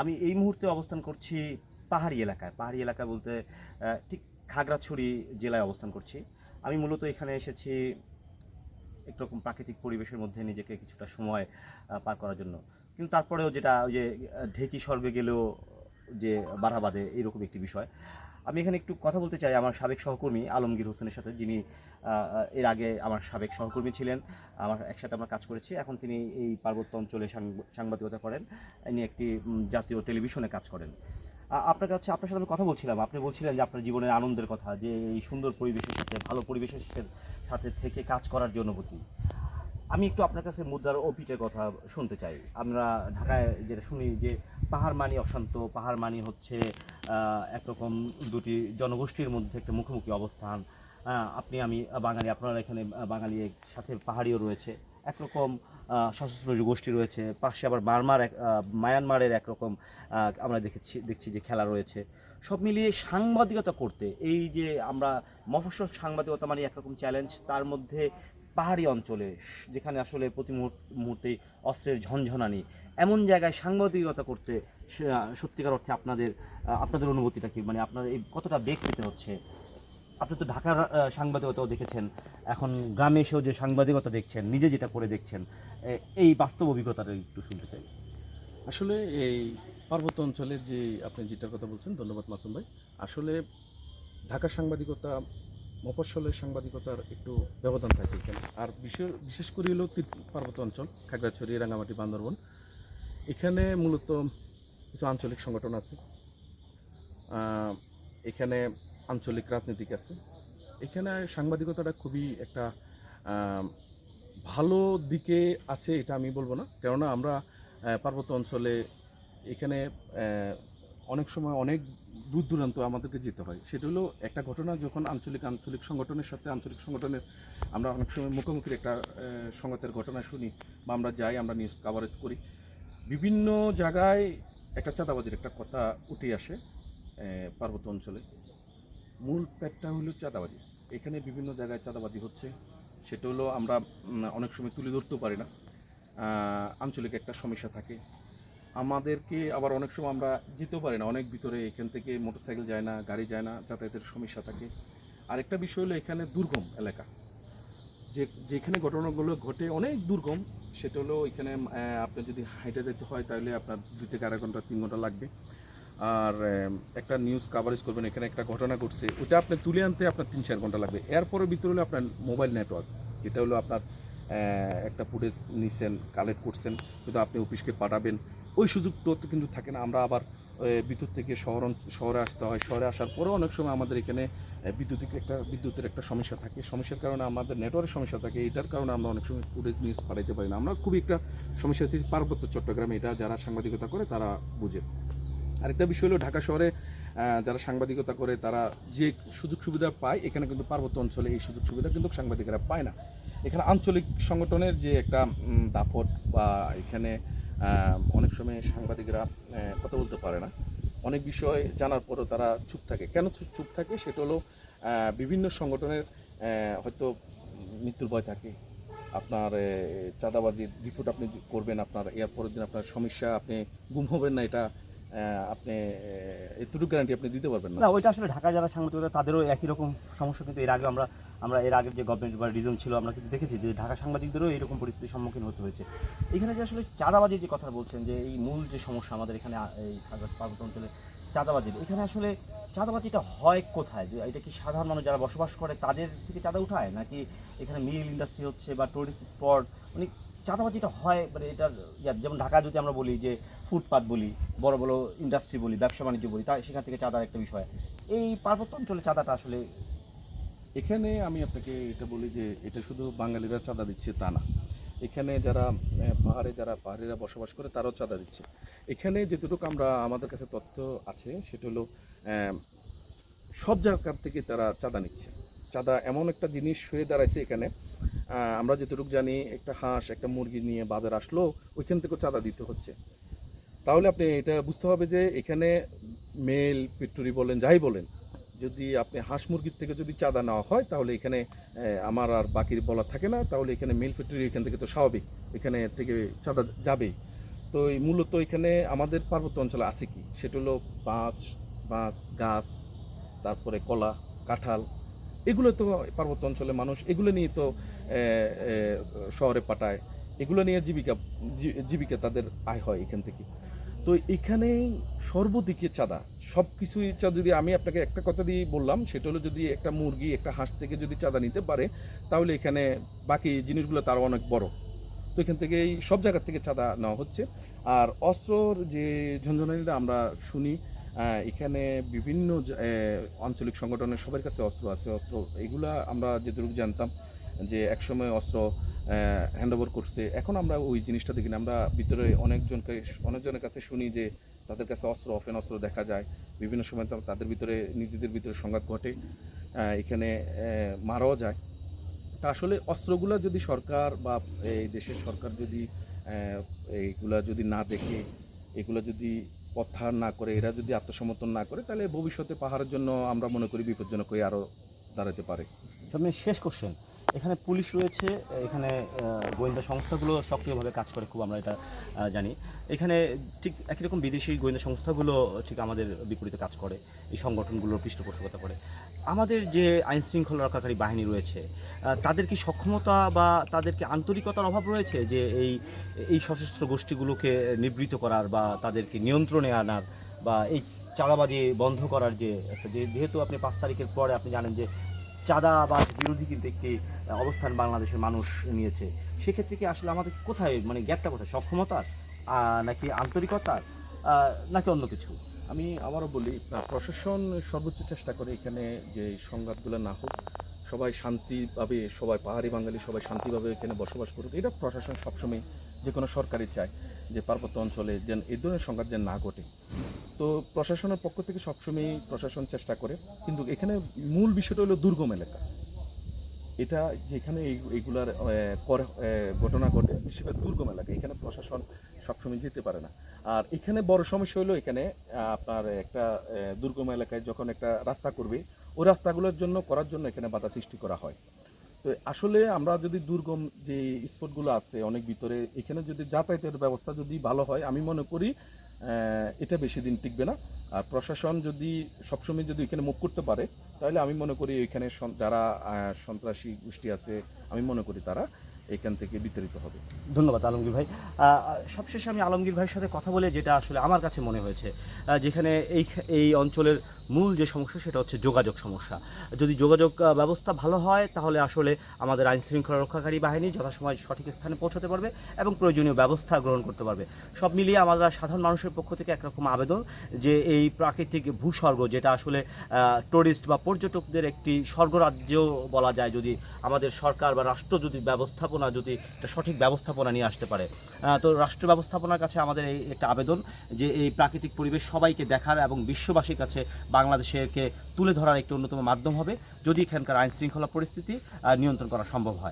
আমি এই মুহূর্তে অবস্থান করছি পাহাড়ি এলাকায়। পাহাড়ি এলাকা বলতে ঠিক খাগড়াছড়ি জেলায় অবস্থান করছি। আমি মূলত এখানে এসেছি একরকম প্রাকৃতিক পরিবেশের মধ্যে নিজেকে কিছুটা সময় পার করার জন্য। কিন্তু তারপরেও যেটা ওই যে ঢেকি স্বর্গে গেলেও যে বাধা বাঁধে, এইরকম একটি বিষয়। আমি এখানে একটু কথা বলতে চাই আমার সাবেক সহকর্মী আলমগীর হোসেনের সাথে, যিনি এর আগে আমার সাবেক সহকর্মী ছিলেন, আমার একসাথে আমরা কাজ করেছি। এখন তিনি এই পার্বত্য অঞ্চলে সাংব- সাংবাদিকতা করেন ইনি একটি জাতীয় টেলিভিশনে কাজ করেন। আপনার কাছে, আপনার সাথে আমি কথা বলছিলাম। আপনি বলছিলেন যে আপনার জীবনের আনন্দের কথা, যে এই সুন্দর পরিবেশের সাথে, ভালো পরিবেশের সাথে- থেকে কাজ করার যে অনুভূতি। আমি একটু আপনার কাছে মুদ্রার অপিটের কথা শুনতে চাই। আমরা ঢাকায় যেটা শুনি যে পাহাড় মানি অশান্ত, পাহাড় মানি হচ্ছে একরকম দুটি জনগোষ্ঠীর মধ্যে একটা মুখোমুখি অবস্থান আপনি, আমি বাঙালি, আপনারা এখানে বাঙালি সাথে পাহাড়িও রয়েছে। একরকম সশস্ত্র গোষ্ঠী রয়েছে। পাশে আবার বার্মার এক মায়ানমারের একরকম আমরা দেখেছি, দেখছি যে খেলা রয়েছে। সব মিলিয়ে সাংবাদিকতা করতে, এই যে আমরা মফস্বল সাংবাদিকতা মানে একরকম চ্যালেঞ্জ তার মধ্যে পাহাড়ি অঞ্চলে, যেখানে আসলে প্রতি মুহূর্ত- মুহূর্তে অস্ত্রের ঝনঝনানি, এমন জায়গায় সাংবাদিকতা করতে সত্যিকার অর্থে আপনাদের আপনাদের অনুভূতিটা কি? মানে আপনার এই কতটা বেগ পেতে হচ্ছে? আপনি তো ঢাকার সাংবাদিকতাও দেখেছেন। এখন গ্রামে এসেও যে সাংবাদিকতা দেখছেন, নিজে যেটা করে দেখছেন এই বাস্তব অভিজ্ঞতাটা একটু শুনতে চাই। আসলে এই পার্বত্য অঞ্চলের যে আপনি যেটার কথা বলছেন, ধন্যবাদ মাসুম ভাই, আসলে ঢাকা সাংবাদিকতা, মফস্বলের সাংবাদিকতার একটু ব্যবধান থাকে এখানে। আর বিশেষ বিশেষ করে হলো পার্বত্য অঞ্চল, খাগড়াছড়ি, রাঙামাটি, বান্দরবন। এখানে মূলত কিছু আঞ্চলিক সংগঠন আছে। এখানে আঞ্চলিক রাজনীতিক আছে। এখানে সাংবাদিকতাটা খুবই একটা ভালো দিকে আছে এটা আমি বলব না। কেননা আমরা পার্বত্য অঞ্চলে এখানে অনেক সময় অনেক দূর দূরান্ত আমাদেরকে যেতে হয়। সেটা হলো একটা ঘটনা যখন আঞ্চলিক আঞ্চলিক সংগঠনের সাথে আঞ্চলিক সংগঠনের আমরা অনেক সময় মুখোমুখির একটা সংঘাতের ঘটনা শুনি বা আমরা যাই, আমরা নিউজ কাভারেজ করি। বিভিন্ন জায়গায় একটা চাঁদাবাজির একটা কথা উঠে আসে পার্বত্য অঞ্চলে। মূল পেটটা হলো চাঁদাবাজি। এখানে বিভিন্ন জায়গায় চাঁদাবাজি হচ্ছে। সেটা হলো আমরা অনেক সময় তুলে ধরতেও পারি না। আঞ্চলিক একটা সমস্যা থাকে। আমাদেরকে আবার অনেক সময় আমরা যেতেও পারি না। অনেক ভিতরে এখান থেকে মোটরসাইকেল যায় না, গাড়ি যায় না, যাতায়াতের সমস্যা থাকে। আরেকটা বিষয় হলো এখানে দুর্গম এলাকা। যে, যেখানে ঘটনাগুলো ঘটে অনেক দুর্গম, সেটা হলো এখানে আপনার যদি হাইটে যেতে হয় তাহলে আপনার দুই থেকে আড়াই ঘণ্টা, তিন ঘণ্টা লাগবে। আর একটা নিউজ কাভারেজ করবেন, এখানে একটা ঘটনা ঘটছে। ওটা আপনি তুলে আনতে আপনার তিন চার ঘণ্টা লাগবে। এরপরের ভিতরে হলো আপনার মোবাইল নেটওয়ার্ক যেটা হলো আপনার একটা ফুটেজ নিছেন কালেক্ট করছেন, কিন্তু আপনি অফিসকে পাঠাবেন। ওই সুযোগটা তো কিন্তু থাকে না। আমরা আবার বিদ্যুৎ থেকে শহর শহরে আসতে হয়। শহরে আসার পরেও অনেক সময় আমাদের এখানে বিদ্যুতিক একটা, বিদ্যুতের একটা সমস্যা থাকে। সমস্যার কারণে আমাদের নেটওয়ার্কের সমস্যা থাকে। এটার কারণে আমরা অনেক সময় ফুটেজ নিউজ পাঠাইতে পারি না। আমরা খুবই একটা সমস্যা হচ্ছে পার্বত্য চট্টগ্রামে। এটা যারা সাংবাদিকতা করে, তারা বুঝে। আরেকটা বিষয় হলো ঢাকা শহরে যারা সাংবাদিকতা করে তারা যে সুযোগ সুবিধা পায়, এখানে কিন্তু পার্বত্য অঞ্চলে এই সুযোগ সুবিধা কিন্তু সাংবাদিকেরা পায় না। এখানে আঞ্চলিক সংগঠনের যে একটা দাপট বা এখানে অনেক সময় সাংবাদিকরা কথা বলতে পারে না। অনেক বিষয় জানার পরও তারা চুপ থাকে। কেন চুপ- থাকে? সেটা হলো বিভিন্ন সংগঠনের হয়তো মৃত্যুর ভয় থাকে। আপনার চাঁদাবাজির রিপোর্ট আপনি করবেন, আপনার এর পরের দিন আপনার সমস্যা, আপনি গুম হবেন না, এটা আপনি এতটুকু গ্যারান্টি আপনি দিতে পারবেন না। ওইটা আসলে ঢাকা যারা সাংবাদিকতা তাদেরও একই রকম সমস্যা, কিন্তু এর আগে আমরা আমরা এর আগের যে গভর্নমেন্ট বা রিজন ছিল, আমরা কিন্তু দেখেছি যে ঢাকা সাংবাদিকদেরও এরকম পরিস্থিতির সম্মুখীন হতে হয়েছে। এখানে যে আসলে চাঁদাবাজির যে কথা বলছেন, যে এই মূল যে সমস্যা আমাদের এখানে এই পার্বত্য অঞ্চলে চাঁদাবাজির, এখানে আসলে চাঁদাবাজিটা হয় কোথায়? যে এটা কি সাধারণ মানুষ যারা বসবাস করে, তাদের থেকে চাঁদা উঠায়? নাকি এখানে মিল ইন্ডাস্ট্রি হচ্ছে বা টুরিস্ট স্পট মানে চাঁদাবাজিটা হয় মানে এটার যেমন ঢাকা যদি আমরা বলি যে ফুটপাত বলি, বড় বড় ইন্ডাস্ট্রি বলি, ব্যবসা বাণিজ্য বলি, তা সেখান থেকে চাঁদার একটা বিষয়। এই পার্বত্য অঞ্চলে চাঁদাটা আসলে এখানে আমি আপনাকে এটা বলি যে, এটা শুধু বাঙালিরা চাঁদা দিচ্ছে তা না। এখানে যারা পাহাড়ে যারা, পাহাড়িরা বসবাস করে, তারাও চাঁদা দিচ্ছে। এখানে যেটুকু আমরা, আমাদের কাছে তথ্য আছে, সেটা হলো সব জায়গার থেকে তারা চাঁদা নিচ্ছে। চাঁদা এমন একটা জিনিস হয়ে দাঁড়াইছে এখানে আমরা যেটুকু জানি, একটা হাঁস, একটা মুরগি নিয়ে বাজার আসলো, ওইখান থেকেও চাঁদা দিতে হচ্ছে। তাহলে আপনি এটা বুঝতে হবে যে এখানে মেল পেট্রোরি বলেন, যাই বলেন, যদি আপনি হাঁস মুরগির থেকে যদি চাঁদা নেওয়া হয়, তাহলে এখানে আমার আর বাকির বলা থাকে না, তাহলে এখানে মেল ফ্যাক্টরি এখান থেকে তো স্বাভাবিক, এখানে থেকে চাঁদা যাবেই। তো এই মূলত এখানে আমাদের পার্বত্য অঞ্চলে আছে কি? সেটা হলো বাঁশ বাঁশ, গাছ, তারপরে কলা, কাঁঠাল, এগুলো তো পার্বত্য অঞ্চলে মানুষ, এগুলো নিয়ে তো শহরে পাঠায়, এগুলো নিয়ে জীবিকা জীবিকা তাদের আয় হয় এখান থেকে। তো এখানে সর্বদিকে চাঁদা। সব কিছুই যদি আমি আপনাকে একটা কথা দিয়ে বললাম, সেটা হলো যদি একটা মুরগি, একটা হাঁস থেকে যদি চাঁদা নিতে পারে, তাহলে এখানে বাকি জিনিসগুলো তার অনেক বড়। তো এখান থেকে এই সব জায়গার থেকে চাঁদা নেওয়া হচ্ছে। আর অস্ত্রর যে ঝঞ্ঝনানিটা আমরা শুনি এখানে বিভিন্ন আঞ্চলিক সংগঠনের সবার কাছে অস্ত্র আছে, অস্ত্র, এগুলা আমরা যেটুকু জানতাম। যে একসময় অস্ত্র হ্যান্ড ওভার করছে। এখন আমরা ওই জিনিসটা দেখি না। আমরা ভিতরে অনেকজনকে, অনেকজনের কাছে শুনি যে তাদের কাছে অস্ত্র অফেন অস্ত্র দেখা যায়। বিভিন্ন সময় তাদের ভিতরে, নিজেদের ভিতরে সংঘাত ঘটে। এখানে মারাও যায়। তা আসলে অস্ত্রগুলো যদি সরকার বা এই দেশের সরকার যদি এইগুলা যদি না দেখে, এগুলো যদি প্রত্যাহার না করে, এরা যদি আত্মসমর্থন না করে, তাহলে ভবিষ্যতে পাহাড়ের জন্য আমরা মনে করি বিপজ্জনক হয়ে আরও দাঁড়াতে পারে। সামনে শেষ কোশ্চেন এখানে পুলিশ রয়েছে, এখানে গোয়েন্দা সংস্থাগুলো সক্রিয়ভাবে কাজ করে, খুব আমরা এটা জানি। এখানে ঠিক একই রকম বিদেশি গোয়েন্দা সংস্থাগুলো ঠিক আমাদের বিপরীতে কাজ করে, এই সংগঠনগুলোর পৃষ্ঠপোষকতা করে। আমাদের যে আইন শৃঙ্খলা রক্ষাকারী বাহিনী রয়েছে তাদের কি সক্ষমতা বা তাদের কি আন্তরিকতার অভাব রয়েছে যে এই এই সশস্ত্র গোষ্ঠীগুলোকে নিবৃত করার বা তাদেরকে নিয়ন্ত্রণে আনার বা এই চাঁদাবাদি বন্ধ করার যে যেহেতু আপনি পাঁচ তারিখের পরে আপনি জানেন যে চাঁদাবাজ বিরোধী কিন্তু একটি অবস্থান বাংলাদেশের মানুষ নিয়েছে। সেক্ষেত্রে কি আসলে আমাদের কোথায় মানে গ্যাপটা কোথায়? সক্ষমতার নাকি আন্তরিকতার নাকি অন্য কিছু? আমি আবারও বলি প্রশাসন সর্বোচ্চ চেষ্টা করে এখানে যে সংঘাতগুলো না হোক, সবাই শান্তিভাবে, সবাই পাহাড়ি বাঙালি, সবাই শান্তিভাবে এখানে বসবাস করুক। এটা প্রশাসন সবসময় যে কোনো সরকারই চায়। যে পার্বত্য অঞ্চলে যেন এই ধরনের সংঘাত যেন না ঘটে। তো প্রশাসনের পক্ষ থেকে সবসময় প্রশাসন চেষ্টা করে, কিন্তু এখানে মূল বিষয়টা হলো দুর্গম এলাকা। এটা যেখানে এইগুলার ঘটনা ঘটে, সেটা দুর্গম এলাকা। এখানে প্রশাসন সবসময় যেতে পারে না। আর এখানে বড় সমস্যা হলো এখানে আপনার একটা দুর্গম এলাকায় যখন একটা রাস্তা করবে, ওই রাস্তাগুলোর জন্য, করার জন্য এখানে বাধা সৃষ্টি করা হয়। তো আসলে আমরা যদি দুর্গম যে স্পটগুলো আছে, অনেক ভিতরে, এখানে যদি যাতায়াতের ব্যবস্থা যদি ভালো হয়, আমি মনে করি এটা বেশি দিন টিকবে না। আর প্রশাসন যদি সবসময় যদি এখানে মুখ করতে পারে, তাহলে আমি মনে করি এখানে যারা সন্ত্রাসী গোষ্ঠী আছে, আমি মনে করি তারা এখান থেকে বিতাড়িত হবে। ধন্যবাদ আলমগীর ভাই। সবশেষে আমি আলমগীর ভাইয়ের সাথে কথা বলে যেটা আসলে আমার কাছে মনে হয়েছে যেখানে এই এই অঞ্চলের মূল যে সমস্যা সেটা হচ্ছে যোগাযোগ সমস্যা। যদি যোগাযোগ ব্যবস্থা ভালো হয়, তাহলে আসলে আমাদের আইন শৃঙ্খলা রক্ষাকারী বাহিনী যথাসময় সঠিক স্থানে পৌঁছাতে পারবে এবং প্রয়োজনীয় ব্যবস্থা গ্রহণ করতে পারবে। সব মিলিয়ে আমরা সাধারণ মানুষের পক্ষ থেকে একরকম আবেদন যে এই প্রাকৃতিক ভূস্বর্গ, যেটা আসলে টুরিস্ট বা পর্যটকদের একটি স্বর্গরাজ্য বলা যায়, যদি আমাদের সরকার বা রাষ্ট্র যদি ব্যবস্থাপনা যদি একটা সঠিক ব্যবস্থাপনা নিয়ে আসতে পারে। তো রাষ্ট্র ব্যবস্থাপনার কাছে আমাদের এই একটা আবেদন যে এই প্রাকৃতিক পরিবেশ সবাইকে দেখার এবং বিশ্ববাসীর কাছে বাংলাদেশেরকে তুলে ধরার একটি অন্যতম মাধ্যম হবে। যদি এখানকার আইন শৃঙ্খলা পরিস্থিতি নিয়ন্ত্রণ করা সম্ভব হয়।